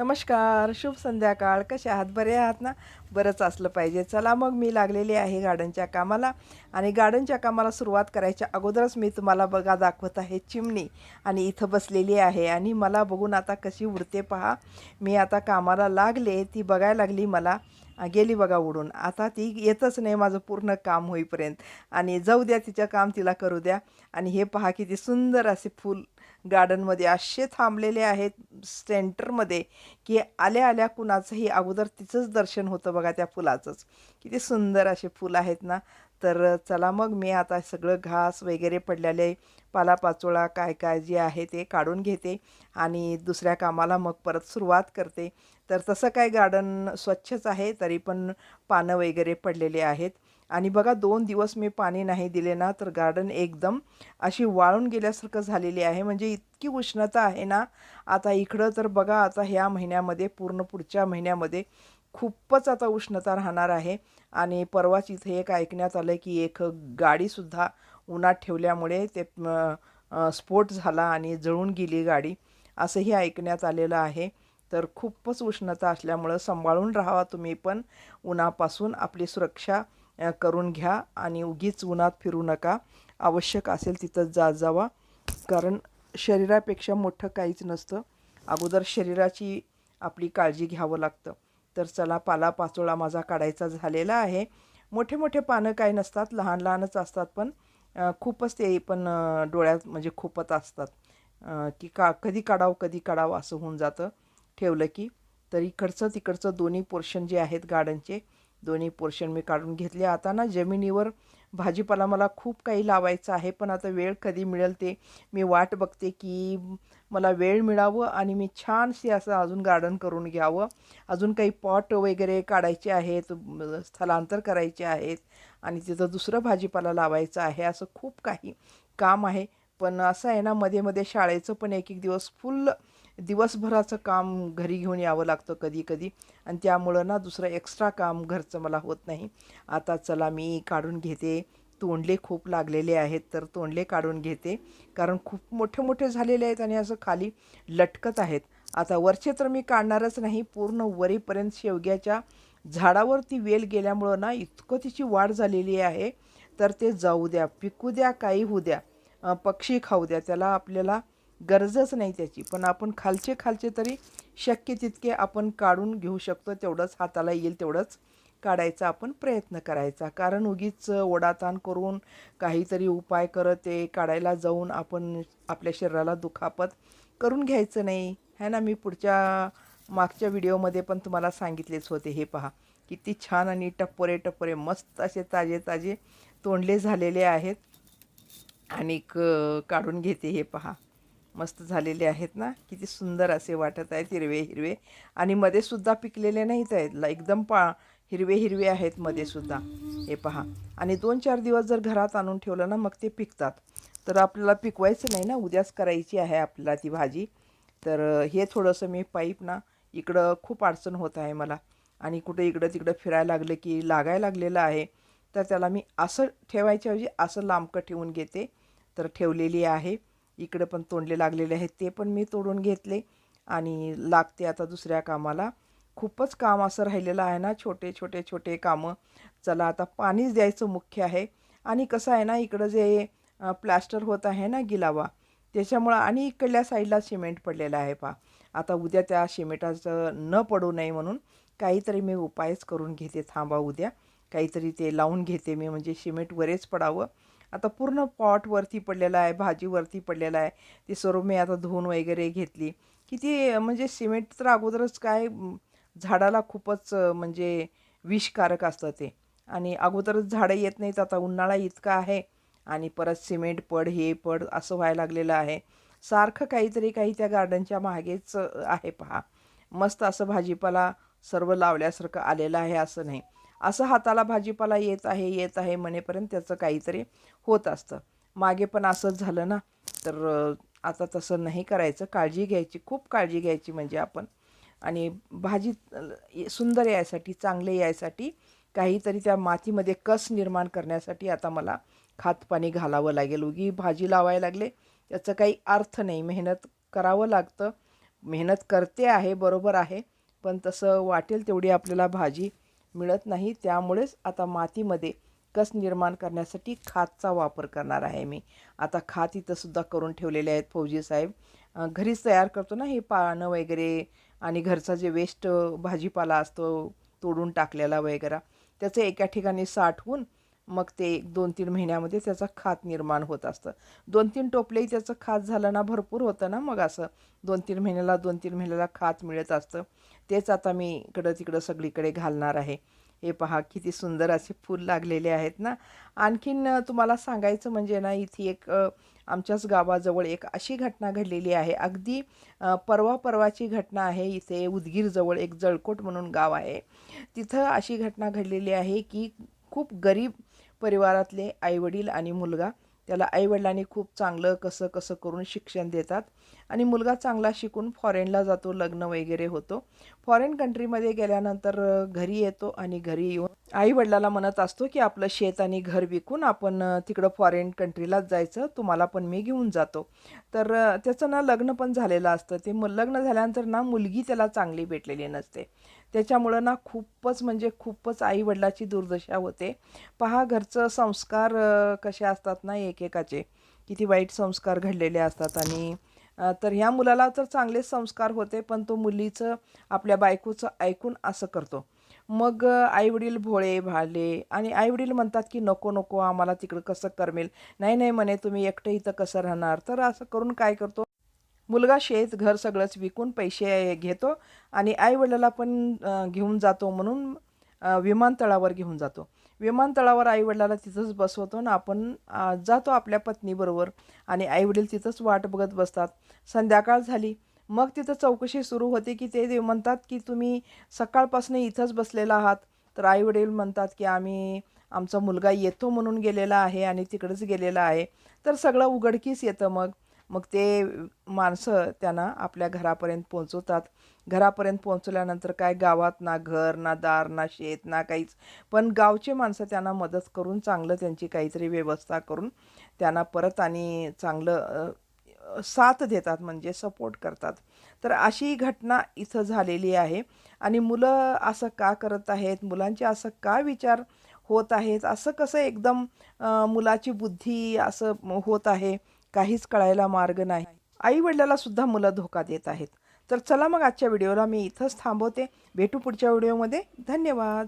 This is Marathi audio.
नमस्कार शुभ संध्याकाळ. कसे आहात? बरे आहात ना? बरंच असलं पाहिजे. चला मग मी लागलेली आहे गार्डनच्या कामाला आणि गार्डनच्या कामाला सुरुवात करायच्या अगोदरच मी तुम्हाला बघा दाखवत आहे चिमणी आणि इथं बसलेली आहे आणि मला बघून आता कशी उडते पहा. मी आता कामाला लागले ती बघायला लागली मला. गेली बघा उडून. आता ती येतच नाही माझं पूर्ण काम होईपर्यंत. आणि जाऊ द्या तिचं काम तिला करू द्या. आणि हे पहा किती सुंदर असे फूल गार्डनमध्ये असे थांबलेले आहेत सेंटरमध्ये की आल्या आल्या कुणाचंही अगोदर तिचंच दर्शन होतं बघा त्या फुलाचंच. किती सुंदर असे फुलं आहेत ना. तर चला मग मी आता सगळं घास वगैरे पडलेले पालापाचोळा काय काय जे आहे ते काढून घेते आणि दुसऱ्या कामाला मग परत सुरुवात करते. तर तसं काय गार्डन स्वच्छच आहे तरी पण पानं वगैरे पडलेले आहेत. आणि बघा दोन दिवस मी पाणी नाही दिले ना तर गार्डन एकदम अशी वाळून गेल्यासारखं झालेली आहे. म्हणजे इतकी उष्णता आहे ना आता इकडं तर बघा आता ह्या महिन्यामध्ये पूर्ण पुढच्या महिन्यामध्ये खूपच आता उष्णता राहणार आहे. आणि परवाच इथे एक ऐकण्यात आलं की एक गाडीसुद्धा उन्हात ठेवल्यामुळे ते स्फोट झाला आणि जळून गेली गाडी असंही ऐकण्यात आलेलं आहे. तर खूपच उष्णता असल्यामुळं सांभाळून राहावा तुम्ही पण. उन्हापासून आपली सुरक्षा करून घ्या आणि उगीच उन्हात फिरू नका. आवश्यक असेल तिथं जा जावा कारण शरीरापेक्षा मोठं काहीच नसतं. अगोदर शरीराची आपली काळजी घ्यावं लागतं. तर चला पाला पाचोळा माझा काढायचा झालेला आहे. मोठे मोठे पानं काही नसतात. लहान लहानच असतात पण खूपच ते पण डोळ्यात म्हणजे खूपच असतात. की का कधी काढावं कधी काढावं असं होऊन जातं. ठेवलं की तर इकडचं तिकडचं दोन्ही पोर्शन जे आहेत गार्डनचे दोन्ही पोर्शन मी काढून घेतले. आता ना जमिनीवर भाजीपाला मला खूप काही लावायचं आहे पण आता वेळ कधी मिळेल ते मी वाट बघते की मला वेळ मिळावं आणि मी छानशी असं अजून गार्डन करून घ्यावं. अजून काही पॉट वगैरे काढायचे आहेत स्थलांतर करायचे आहेत आणि तिथं दुसरं भाजीपाला लावायचं आहे असं खूप काही काम आहे. पण असं आहे ना मध्ये मध्ये शाळेचं पण एक एक दिवस फुल दिवसभराचं काम घरी घेऊन यावं लागतं कधी कधी. आणि त्यामुळं ना दुसरं एक्स्ट्रा काम घरचं मला होत नाही. आता चला मी काढून घेते. तोंडले खूप लागलेले आहेत तर तोंडले काढून घेते. कारण खूप मोठे मोठे झालेले आहेत आणि असं खाली लटकत आहेत. आता वरचे तर मी काढणारच नाही पूर्ण वरीपर्यंत शेवग्याच्या झाडावरती वेल गेल्यामुळं ना इतकं तिची वाढ झालेली आहे. तर ते जाऊ द्या पिकू द्या काही होऊ द्या. पक्षी खाऊ द्या. त्याला आपल्याला गरजच नाही त्याची. पण आपण खालचे खालचे तरी शक्य तितके आपण काढून घेऊ शकतो. तेवढंच हाताला येईल तेवढंच काढायचा आपण प्रयत्न करायचा. कारण उगीच ओढाताण करून काहीतरी उपाय करत ते काढायला जाऊन आपण आपल्या शरीराला दुखापत करून घ्यायचं नाही. है ना? मी पुढच्या मागच्या व्हिडिओमध्ये पण तुम्हाला सांगितलेच होते हे पहा. किती छान आणि टप्परे टप्परे मस्त असे ताजे ताजे तोंडले झालेले आहेत. आणि काढून घेते हे पहा. मस्त झालेले आहेत ना? किती सुंदर असे वाटत आहेत हिरवे हिरवे. आणि मध्ये सुद्धा पिकलेले नाहीत आहेत. ल- एकदम पा हिरवे हिरवे आहेत मध्ये सुद्धा. हे पहा. आणि दोन चार दिवस जर घरात आणून ठेवलं ना मग ते पिकतात. तर आपल्याला पिकवायचं नाही ना? उद्याच करायची आहे आपल्याला ती भाजी. तर हे थोडंसं मी पाईप ना इकडं खूप अडचण होत आहे मला. आणि कुठे इकडं तिकडं फिरायला लागलं की लागायला लागलेलं आहे. तर त्याला मी असं ठेवायच्याऐवजी असं लांबकं ठेवून घेते. तर ठेवलेली आहे. इकडे पण तोंडले लागलेले आहेत ते पण मी तोडून घेतले. आणि लागते आता दुसऱ्या कामाला. खूपच काम असं राहिलेलं आहे ना छोटे छोटे छोटे कामं. चला आता पाणीच द्यायचं मुख्य आहे. आणि कसं आहे ना इकडं जे प्लास्टर होत आहे ना गिलावा त्याच्यामुळं आणि इकडल्या साईडला सिमेंट पडलेला आहे पा आता उद्या त्या सिमेंटाचं न पडू नये म्हणून काहीतरी मी उपायच करून घेते थांबा उद्या. काहीतरी ते लावून घेते मी म्हणजे सिमेंट वरेच पडावं. आता पूर्ण पॉट वरती पडलेला आहे भाजी वरती पडलेला आहे. ती सर्व मी आता धुवून वगैरे घेतली. किती म्हणजे सिमेंट तर अगोदरच काय झाडाला खूपच म्हणजे विषकारक असतं ते. आणि अगोदरच झाडं येत नाहीत आता उन्हाळा इतका आहे. आणि परत सिमेंट पड हे पड असं व्हायला लागलेलं आहे. सारखं काहीतरी काही त्या गार्डनच्या मागेच आहे पहा. मस्त असं भाजीपाला सर्व लावल्यासारखं आलेलं आहे असं नाही. असं हाताला भाजीपाला येत आहे येत आहे म्हणेपर्यंत त्याचं काहीतरी होत असतं. मागे पण असंच झालं ना? तर आता तसं नाही करायचं. काळजी घ्यायची खूप काळजी घ्यायची म्हणजे आपण. आणि भाजी सुंदर यायसाठी चांगले यायसाठी काहीतरी त्या मातीमध्ये कस निर्माण करण्यासाठी आता मला खातपाणी घालावं लागेल. उगी भाजी लावायला लागले त्याचं काही अर्थ नाही. मेहनत करावं लागतं. मेहनत करते आहे बरोबर आहे. पण तसं वाटेल तेवढी आपल्याला भाजी मिळत नाही त्यामुळेच आता मातीमध्ये कस निर्माण करण्यासाठी खातचा वापर करणार आहे मी. आता खात इथंसुद्धा करून ठेवलेले आहेत फौजी साहेब. घरीच तयार करतो ना हे पानं वगैरे आणि घरचा जे वेस्ट भाजीपाला असतो तोडून टाकलेला वगैरे त्याचं एका ठिकाणी साठवून मग ते एक दोन तीन महिन्यामध्ये त्याचं खात निर्माण होत असतं. दोन तीन टोपलेही त्याचं खात झालं ना भरपूर होतं ना मग असं. दोन तीन महिन्याला दोन तीन महिन्याला खात मिळत असतं. तेच आता मी इकडं तिकडं सगळीकडे घालणार आहे. हे पहा किती सुंदर असे फूल लागलेले आहेत ना. आणखीन तुम्हाला सांगायचं म्हणजे ना इथे एक आमच्याच गावाजवळ एक अशी घटना घडलेली आहे. अगदी परवा परवाची घटना आहे. इथे उदगीरजवळ एक जळकोट म्हणून गाव आहे. तिथं अशी घटना घडलेली आहे की खूप गरीब परिवारातले आईवडील आणि मुलगा त्याला आईवडिलांनी खूप चांगलं कसं कसं करून शिक्षण देतात. आणि मुलगा चांगला शिकून फॉरेनला जातो लग्न वगैरे होतो. फॉरेन कंट्रीमध्ये गेल्यानंतर घरी येतो आणि घरी येऊन आई वडिलाला म्हणत असतो की आपलं शेत आणि घर विकून आपण तिकडं फॉरेन कंट्रीलाच जायचं तुम्हाला पण मी घेऊन जातो. तर त्याचं ना लग्न पण झालेलं असतं. ते मग लग्न झाल्यानंतर ना मुलगी त्याला चांगली भेटलेली नसते. त्याच्यामुळं ना खूपच म्हणजे खूपच आई वडिलाची दुर्दशा होते. पहा घरचं संस्कार कसे असतात ना एकेकाचे. किती वाईट संस्कार घडलेले असतात आणि तर ह्या मुलाला तर चांगलेच संस्कार होते पण तो मुलीचं आपल्या बायकोचं ऐकून असं करतो. मग आईवडील भोळे भाले आणि आईवडील म्हणतात की नको नको आम्हाला तिकडं कसं करमेल? नाही नाही म्हणे तुम्ही एकटं इथं कसं राहणार? तर असं करून काय करतो? मुलगा शेत घर सगळंच विकून पैसे घेतो आणि आईवडिलाला पण घेऊन जातो म्हणून विमानतळावर घेऊन जातो. विमानतळावर आईवडिलाला तिथंच बसवतो आणि आपण जातो आपल्या पत्नीबरोबर आणि आईवडील तिथंच वाट बघत बसतात. संध्याकाळ झाली. मग तिथं चौकशी सुरू होते की ते ते म्हणतात की तुम्ही सकाळपासून इथंच बसलेला आहात. तर आईवडील म्हणतात की आम्ही आमचा मुलगा येतो म्हणून गेलेला आहे आणि तिकडंच गेलेला आहे. तर सगळं उघडकीस येतं मग. मग ते माणसं त्यांना आपल्या घरापर्यंत पोहोचवतात. घरापर्यंत पोहोचल्यानंतर काय गावात ना घर ना दार ना शेत ना काहीच. पण गावचे माणसं त्यांना मदत करून चांगलं त्यांची काहीतरी व्यवस्था करून त्यांना परत आणि चांगलं साथ देतात म्हणजे सपोर्ट करतात. तर अशी घटना इथं झालेली आहे. आणि मुलं असं का करत आहेत? मुलांचे असं का विचार होत आहेत? असं कसं एकदम मुलाची बुद्धी असं होत आहे? काहीच कळायला मार्ग नाही. आई वडिलाला सुद्धा मुलं धोका देत आहेत. तर चला मग आजच्या व्हिडिओला मी इथंच थांबवते. भेटू पुढच्या व्हिडिओमध्ये. धन्यवाद.